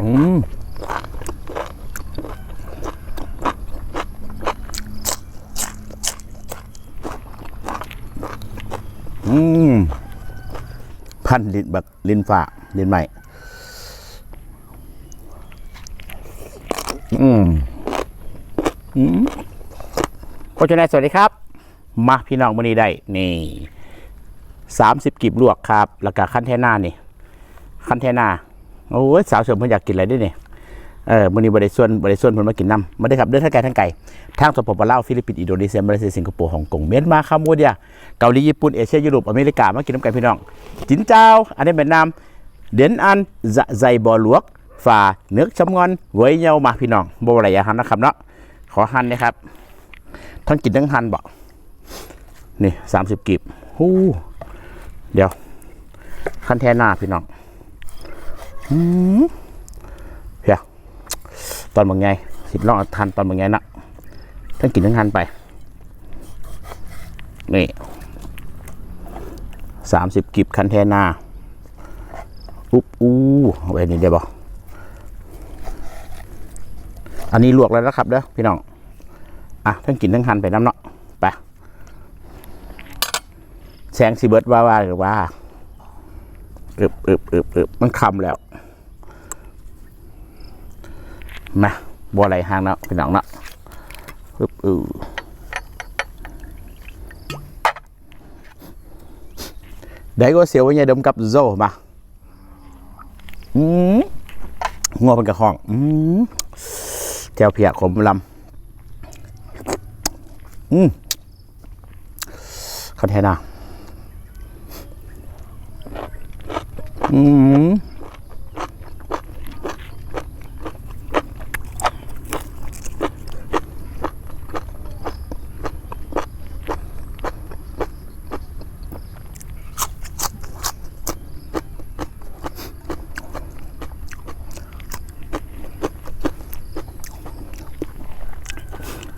อืมอืมพันลินแบบลินฝาลินใหม่ อืมอืมโฆษณาสวัสดีครับ มาพี่น้องวันนี้ได้ นี่สามสิบกีบลวกครับ แล้วก็ขั้นเทน่านี่ ขั้นเทน่า โอ้ยสาวเสริมเพิ่นอยากกินอะไรด้วยเนี่ยเออมื้อนี้บ่ได้ส่วนบ่ได้ส่วนเพิ่นมากินน้ำมาได้ครับเดินทางไกลทางไกลทางสปปลาวฟิลิปปินส์อินโดนีเซียมาเลเซียสิงคโปร์ฮ่องกงเมียนมาคัมพูชาเกาหลีญี่ปุ่นเอเชียยุโรปอเมริกามากินน้ำกันพี่น้องจินเจ้าอันนี้เป็นน้ำเด่นอันจะใจบ่หลวกฝ่าเนื้อชำงอนไว้เยามาพี่น้องบ่อะไรอย่าหันนะครับเนาะขอหันนะครับทั้งกินทั้งหันบ่นี่สามสิบกีบฮู้เดี๋ยวขั้นแท่หน้าพี่น้อง เพียตอนบางไงสิบลองเอทันตอนบางไงนะทั้งกินทั้งทันไป นี่สามสิบกิบคันเทนาอุ๊บอู้เอาไว้นี่เดี๋ยวบอกอันนี้ลวกแล้วนะครับเด้อพี่น้อง อะทั้งกินทั้งทันไปน้ำเนาะไปแสงสีเบิร์ดว่าว่าหรือว่า อึบอึบอึบอึบมันคำแล้วมาบัวไหลหางเนาะพี่น้องเนาะปึ๊บอือได้ก็เสียวไว้ยายดมกับโซมาอืมงัวเป็นกระห้องอืมแจวเพียขมลำอืมเขาแทนา อืม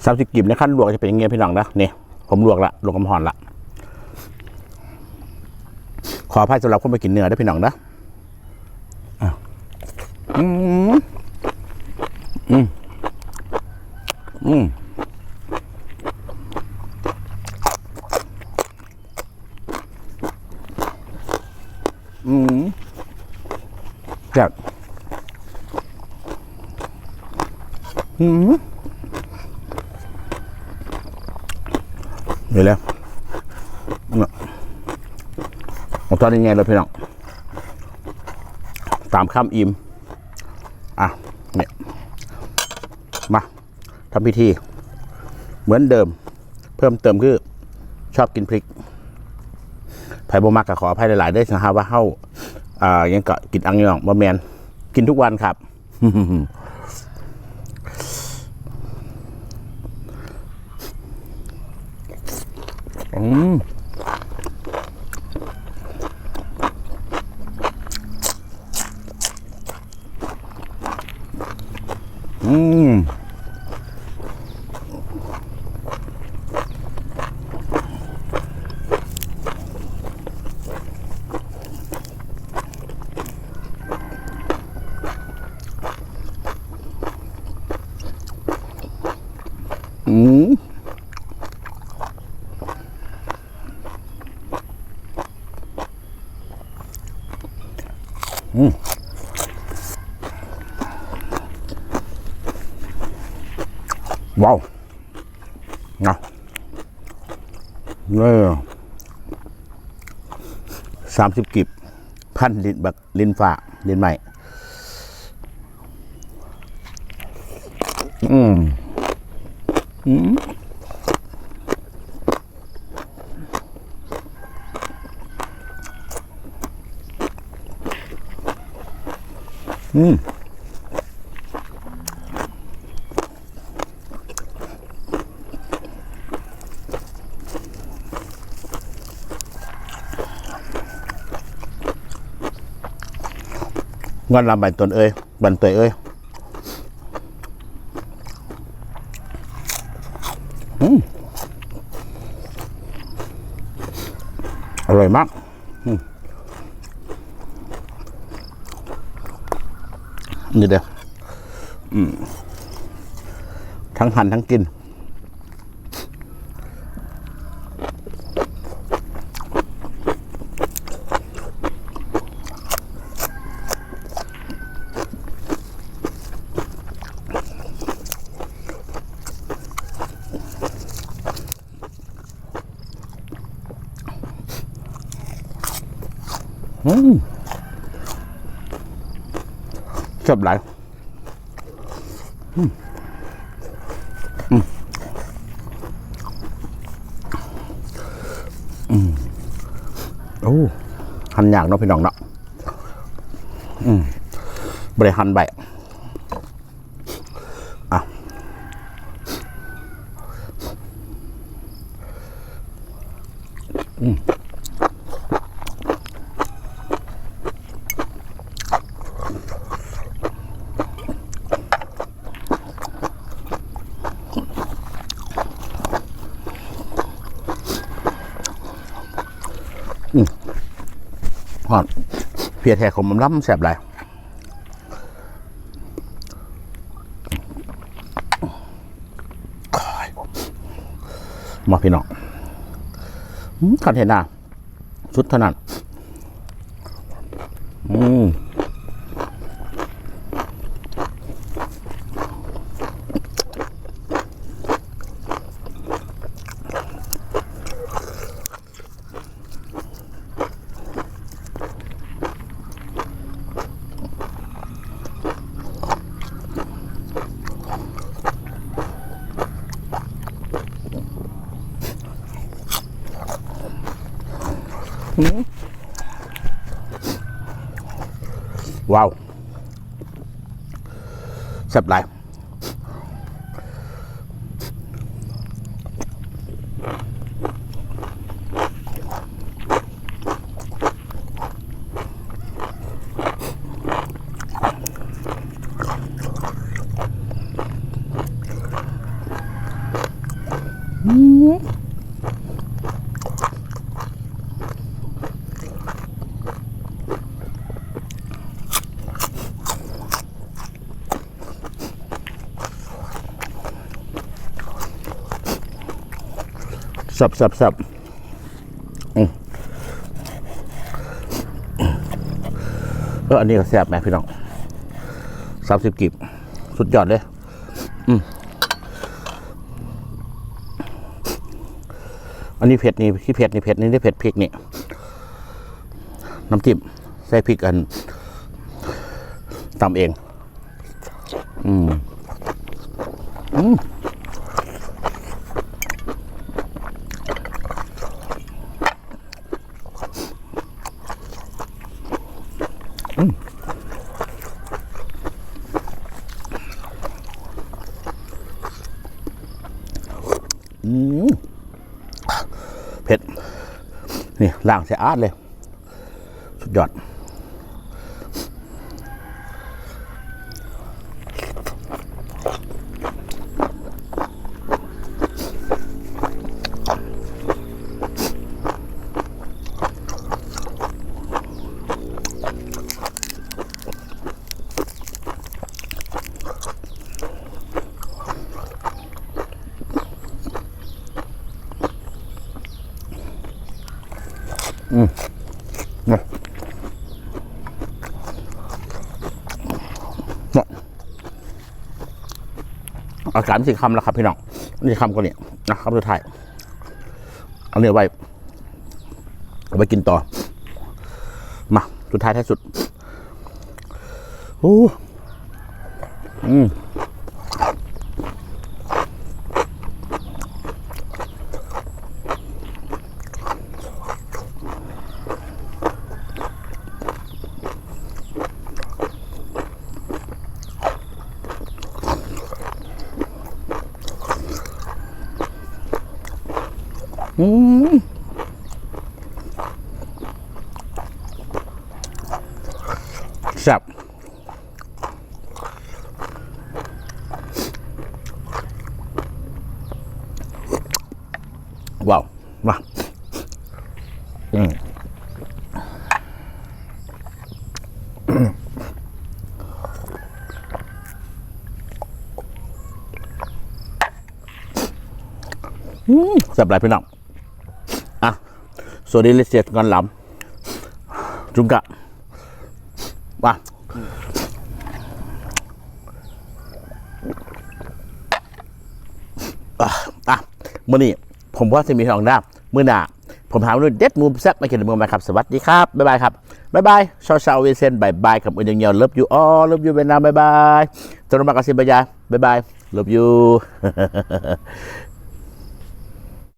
สามสิบกิบในขั้นลวกจะเป็นยังไงพี่น้องนะนี่ผมลวกละลวกกำหอนละ ขออภัยสำหรับคนไปกินเนื้อได้อพี่น้องนะอืมอืมอืมอืมแบบอืมเดี๋ยวแล้วเนี่ย ผมทอดยังไงเลยพี่น้องตามข้ามอิ่มอะเนี่ยมาทำพิธี เหมือนเดิม เพิ่มเติมคือชอบกินพริกไผ่บมักก็ขออภัยหลายๆได้นะฮะว่าเฮาอ่ายังก็กินอังยองบะแมนกินทุกวันครับอืม อืม อืม ว้าวนะเนี่ยสามสิบกิบ พันลินแบบลินฝ่าลินใหม่ อืม อืม อืมงอนลำบันตนเอ้ยบั นี่เด้ออืมทั้งหั่นทั้งกิน อืมแซ่ บหลายโอ้หันยากเนาะพี่น้องเนาะบริหันใบ เพียแท้ของมันล้ำแสบหลายมาพี่น้องขันเทน่าสุดเท่านั้นอืม ว้าวแซ่บหลายแซ่บแซ่บอืมเอออันนี้ก็แซ่บไหมพี่น้องสามสิบกิบสุดยอดเลย อืมอันนี้เผ็ดนี่ที่เผ็ดนี่เผ็ดนี่ได้เผ็ดพริกนี่น้ำจิ้มใส่พริกอันตำเอง อืมอืม เผ็ด นี่ล่างเสียอาดเลย สุดยอด อาการสี่คำแล้วครับพี่น้องนี่คำก็เนี่ยนะครับสุดท้ายเอาเนื้อไว้เอาไปกินต่อ มาสุดท้ายท้ายสุดโอ้อืม อืมสับว้าวว้าวอืมสับหลายพี่น้อง สวัสดีเลเซียก่อนหลำจุงกะมาอะอะมื่อนี้ผมว่าจะมีทองด้ามื่อหน้าผมหาเรื่องเด็ดมุมแซ่บมาเขียนมือมาครับ สวัสดีครับ บ๊ายบายครับ บ๊ายบายชาวชาวเวเซนบายบายกับอื่นย่างเดียวเลิฟยูอ๋อเลิฟยูเวียดนามบ๊ายบายจนมากระซิบบายบายบายเลิฟยู